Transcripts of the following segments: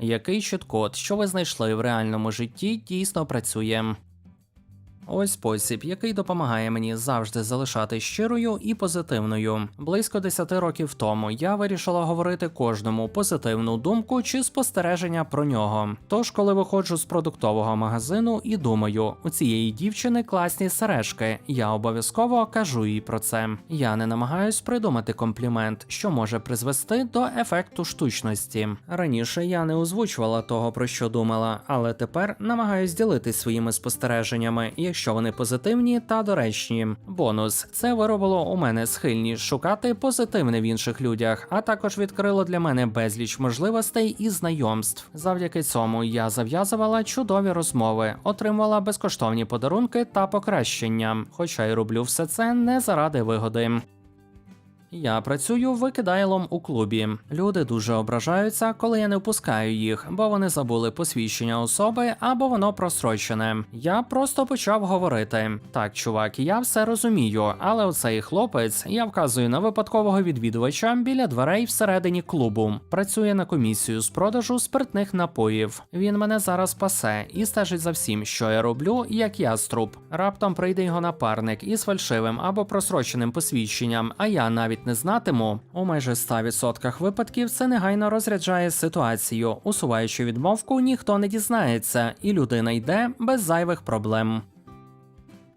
Який чіткод, що ви знайшли в реальному житті, дійсно працює. Ось спосіб, який допомагає мені завжди залишати щирою і позитивною. Близько 10 років тому я вирішила говорити кожному позитивну думку чи спостереження про нього. Тож, коли виходжу з продуктового магазину і думаю, у цієї дівчини класні сережки, я обов'язково кажу їй про це. Я не намагаюсь придумати комплімент, що може призвести до ефекту штучності. Раніше я не озвучувала того, про що думала, але тепер намагаюсь ділитись своїми спостереженнями, якщо вони позитивні та доречні. Бонус це виробило у мене схильність шукати позитивне в інших людях, а також відкрило для мене безліч можливостей і знайомств. Завдяки цьому я зав'язувала чудові розмови, отримувала безкоштовні подарунки та покращення, хоча й роблю все це не заради вигоди. Я працюю викидайлом у клубі. Люди дуже ображаються, коли я не впускаю їх, бо вони забули посвідчення особи або воно просрочене. Я просто почав говорити: так, чувак, я все розумію, але оцей хлопець я вказую на випадкового відвідувача біля дверей всередині клубу. Працює на комісію з продажу спиртних напоїв. Він мене зараз пасе і стежить за всім, що я роблю, як яструб. Раптом прийде його напарник із фальшивим або просроченим посвідченням, а я навіть не знатиму. У майже 100% випадків це негайно розряджає ситуацію. Усуваючи відмовку, ніхто не дізнається, і людина йде без зайвих проблем.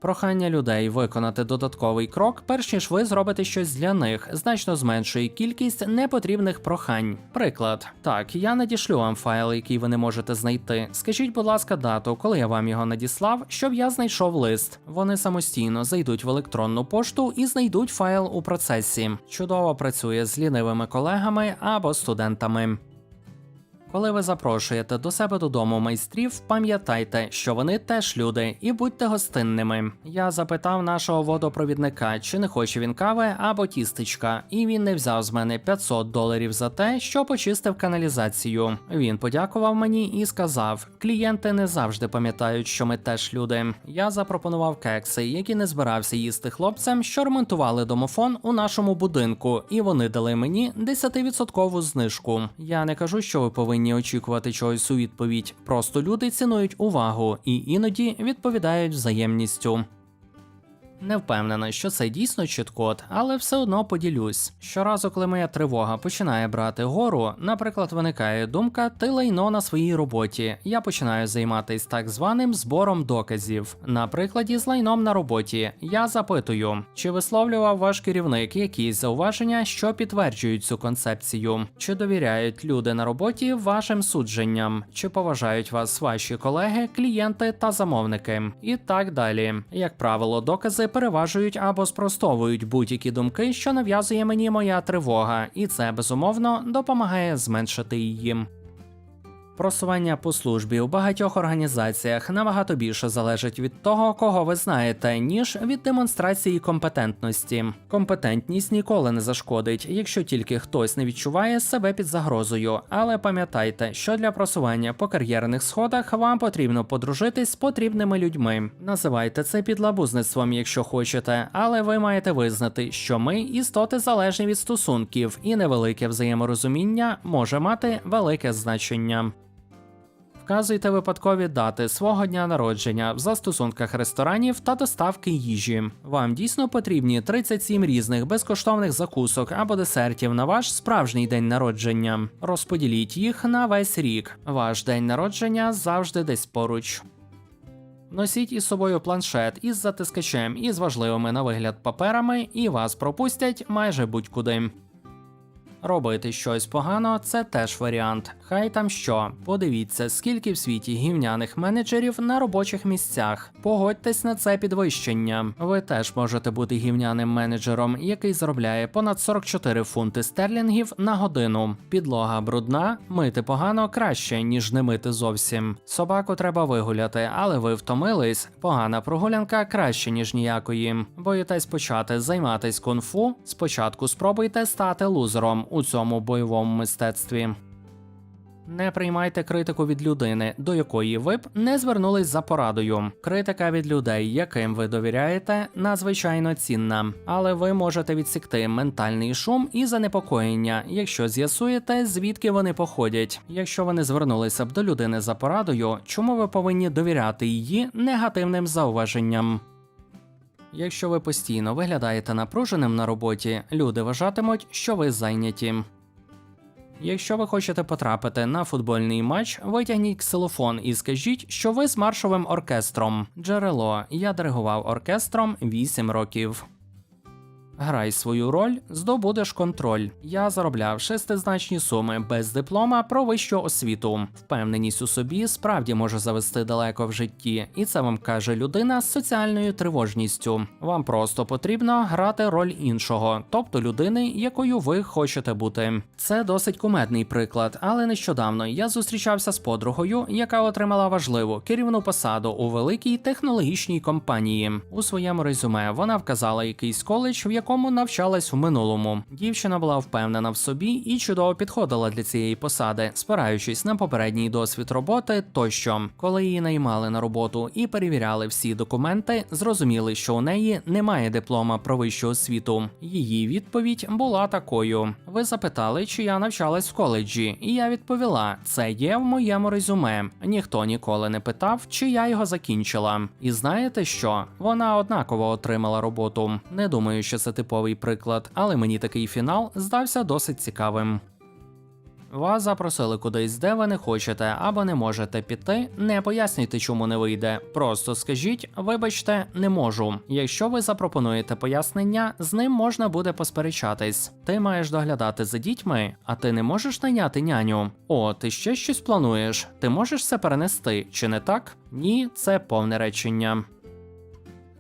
Прохання людей виконати додатковий крок, перш ніж ви зробите щось для них, значно зменшує кількість непотрібних прохань. Приклад, так, я надішлю вам файл, який ви не можете знайти. Скажіть, будь ласка, дату, коли я вам його надіслав, щоб я знайшов лист. Вони самостійно зайдуть в електронну пошту і знайдуть файл у процесі. Чудово працює з лінивими колегами або студентами. Коли ви запрошуєте до себе додому майстрів, пам'ятайте, що вони теж люди, і будьте гостинними. Я запитав нашого водопровідника, чи не хоче він кави або тістечка, і він не взяв з мене 500 доларів за те, що почистив каналізацію. Він подякував мені і сказав: клієнти не завжди пам'ятають, що ми теж люди. Я запропонував кекси, які не збирався їсти хлопцям, що ремонтували домофон у нашому будинку, і вони дали мені 10% знижку. Я не кажу, що ви повинні очікувати чогось у відповідь. Просто люди цінують увагу і іноді відповідають взаємністю. Не впевнена, що це дійсно чіткод, але все одно поділюсь. Щоразу, коли моя тривога починає брати гору, наприклад, виникає думка ти лайно на своїй роботі. Я починаю займатися так званим збором доказів. На прикладі з лайном на роботі я запитую, чи висловлював ваш керівник якісь зауваження, що підтверджують цю концепцію, чи довіряють люди на роботі вашим судженням, чи поважають вас ваші колеги, клієнти та замовники, і так далі. Як правило, докази переважують або спростовують будь-які думки, що нав'язує мені моя тривога, і це безумовно допомагає зменшити її. Просування по службі у багатьох організаціях набагато більше залежить від того, кого ви знаєте, ніж від демонстрації компетентності. Компетентність ніколи не зашкодить, якщо тільки хтось не відчуває себе під загрозою. Але пам'ятайте, що для просування по кар'єрних сходах вам потрібно подружитись з потрібними людьми. Називайте це підлабузництвом, якщо хочете, але ви маєте визнати, що ми істоти залежні від стосунків, і невелике взаєморозуміння може мати велике значення. Вказуйте випадкові дати свого дня народження в застосунках ресторанів та доставки їжі. Вам дійсно потрібні 37 різних безкоштовних закусок або десертів на ваш справжній день народження. Розподіліть їх на весь рік. Ваш день народження завжди десь поруч. Носіть із собою планшет із затискачем і з важливими на вигляд паперами, і вас пропустять майже будь-куди. Робити щось погано це теж варіант. Хай там що. Подивіться, скільки в світі гівняних менеджерів на робочих місцях. Погодьтесь на це підвищення. Ви теж можете бути гівняним менеджером, який заробляє понад 44 фунти стерлінгів на годину. Підлога брудна, мити погано краще, ніж не мити зовсім. Собаку треба вигуляти, але ви втомились. Погана прогулянка краще, ніж ніякої. Боїтесь почати займатись кунг-фу? Спочатку спробуйте стати лузером у цьому бойовому мистецтві. Не приймайте критику від людини, до якої ви б не звернулись за порадою. Критика від людей, яким ви довіряєте, надзвичайно цінна, але ви можете відсікти ментальний шум і занепокоєння, якщо з'ясуєте, звідки вони походять. Якщо ви не звернулися б до людини за порадою, чому ви повинні довіряти її негативним зауваженням? Якщо ви постійно виглядаєте напруженим на роботі, люди вважатимуть, що ви зайняті. Якщо ви хочете потрапити на футбольний матч, витягніть ксилофон і скажіть, що ви з маршовим оркестром. Джерело. Я диригував оркестром 8 років. Грай свою роль, здобудеш контроль. Я заробляв шестизначні суми без диплома про вищу освіту. Впевненість у собі справді може завести далеко в житті, і це вам каже людина з соціальною тривожністю. Вам просто потрібно грати роль іншого, тобто людини, якою ви хочете бути. Це досить кумедний приклад, але нещодавно я зустрічався з подругою, яка отримала важливу керівну посаду у великій технологічній компанії. У своєму резюме вона вказала якийсь коледж, в якому навчалась в минулому. Дівчина була впевнена в собі і чудово підходила для цієї посади, спираючись на попередній досвід роботи тощо. Коли її наймали на роботу і перевіряли всі документи, зрозуміли, що у неї немає диплома про вищу освіту. Її відповідь була такою: ви запитали, чи я навчалась в коледжі, і я відповіла: це є в моєму резюме. Ніхто ніколи не питав, чи я його закінчила. І знаєте що? Вона однаково отримала роботу. Не думаю, що це типовий приклад, але мені такий фінал здався досить цікавим. Вас запросили кудись, де ви не хочете або не можете піти. Не пояснюйте, чому не вийде. Просто скажіть, вибачте, не можу. Якщо ви запропонуєте пояснення, з ним можна буде посперечатись. Ти маєш доглядати за дітьми, а ти не можеш найняти няню. О, ти ще щось плануєш? Ти можеш це перенести, чи не так? Ні, це повне речення.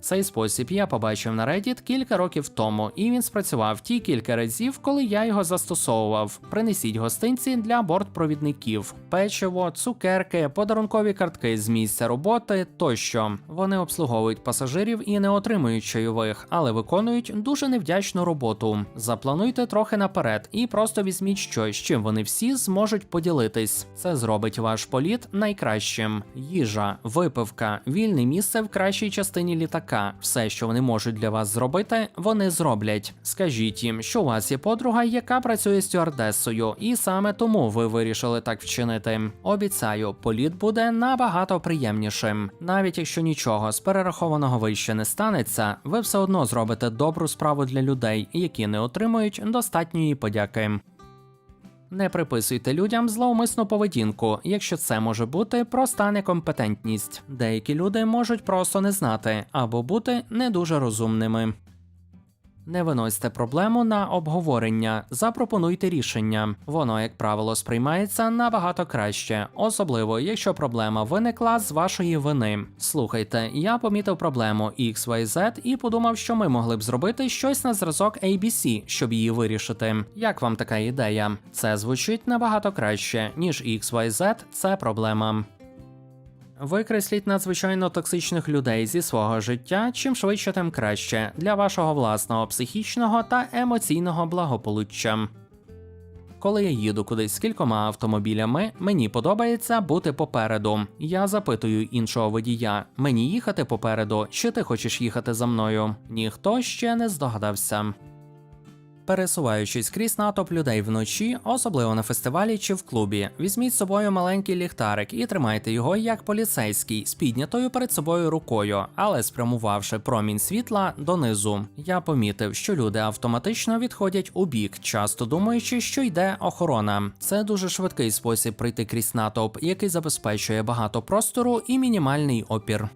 Цей спосіб я побачив на Reddit кілька років тому, і він спрацював ті кілька разів, коли я його застосовував. Принесіть гостинці для бортпровідників, печиво, цукерки, подарункові картки з місця роботи тощо. Вони обслуговують пасажирів і не отримують чайових, але виконують дуже невдячну роботу. Заплануйте трохи наперед і просто візьміть щось, чим вони всі зможуть поділитись. Це зробить ваш політ найкращим. Їжа, випивка, вільне місце в кращій частині літака. Все, що вони можуть для вас зробити, вони зроблять. Скажіть їм, що у вас є подруга, яка працює стюардесою, і саме тому ви вирішили так вчинити. Обіцяю, політ буде набагато приємнішим. Навіть якщо нічого з перерахованого вище не станеться, ви все одно зробите добру справу для людей, які не отримують достатньої подяки. Не приписуйте людям зловмисну поведінку, якщо це може бути проста некомпетентність. Деякі люди можуть просто не знати або бути не дуже розумними. Не виносьте проблему на обговорення, запропонуйте рішення. Воно, як правило, сприймається набагато краще, особливо якщо проблема виникла з вашої вини. Слухайте, я помітив проблему XYZ і подумав, що ми могли б зробити щось на зразок ABC, щоб її вирішити. Як вам така ідея? Це звучить набагато краще, ніж XYZ – це проблема. Викресліть надзвичайно токсичних людей зі свого життя, чим швидше, тим краще для вашого власного психічного та емоційного благополуччя. Коли я їду кудись з кількома автомобілями, мені подобається бути попереду. Я запитую іншого водія: мені їхати попереду, чи ти хочеш їхати за мною? Ніхто ще не здогадався. Пересуваючись крізь натовп людей вночі, особливо на фестивалі чи в клубі, візьміть з собою маленький ліхтарик і тримайте його як поліцейський з піднятою перед собою рукою, але спрямувавши промінь світла донизу. Я помітив, що люди автоматично відходять у бік, часто думаючи, що йде охорона. Це дуже швидкий спосіб пройти крізь натовп, який забезпечує багато простору і мінімальний опір.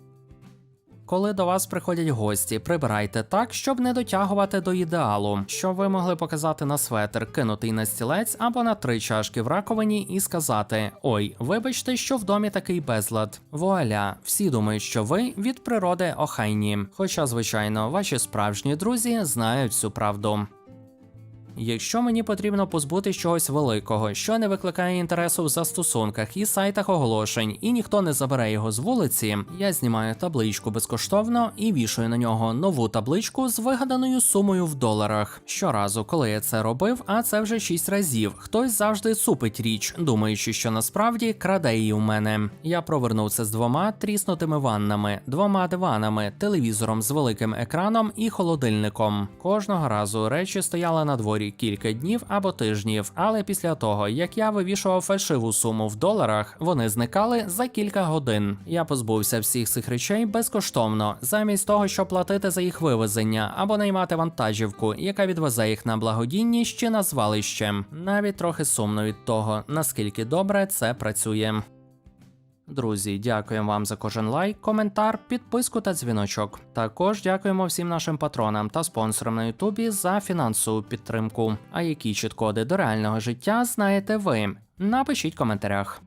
Коли до вас приходять гості, прибирайте так, щоб не дотягувати до ідеалу, що ви могли показати на светр, кинутий на стілець або на три чашки в раковині і сказати: Ой, вибачте, що в домі такий безлад. Вуаля, всі думають, що ви від природи охайні. Хоча, звичайно, ваші справжні друзі знають всю правду. Якщо мені потрібно позбутись чогось великого, що не викликає інтересу в застосунках і сайтах оголошень, і ніхто не забере його з вулиці, я знімаю табличку безкоштовно і вішаю на нього нову табличку з вигаданою сумою в доларах. Щоразу, коли я це робив, а це вже шість разів, хтось завжди цупить річ, думаючи, що насправді краде її у мене. Я провернув це з двома тріснутими ваннами, двома диванами, телевізором з великим екраном і холодильником. Кожного разу речі стояли на дворі кілька днів або тижнів, але після того, як я вивішував фальшиву суму в доларах, вони зникали за кілька годин. Я позбувся всіх цих речей безкоштовно, замість того, щоб платити за їх вивезення або наймати вантажівку, яка відвезе їх на благодійність чи на звалище. Навіть трохи сумно від того, наскільки добре це працює. Друзі, дякуємо вам за кожен лайк, коментар, підписку та дзвіночок. Також дякуємо всім нашим патронам та спонсорам на Ютубі за фінансову підтримку. А які чіткоди до реального життя знаєте ви? Напишіть в коментарях.